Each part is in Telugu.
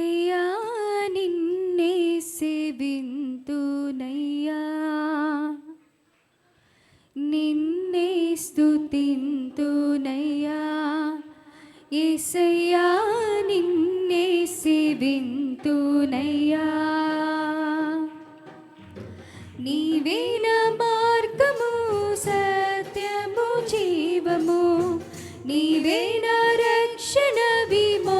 అయ్యా నిన్నే సేవింతునయ్యా. నిన్నే స్తుతింతునయ్యా. ఏసయ్యా నిన్నే సేవింతునయ్యా. నీవేన మార్గము సత్యము జీవము. నీవేన రక్షణ విమో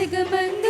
这个门的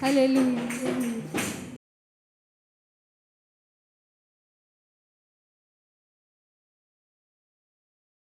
还利路亚，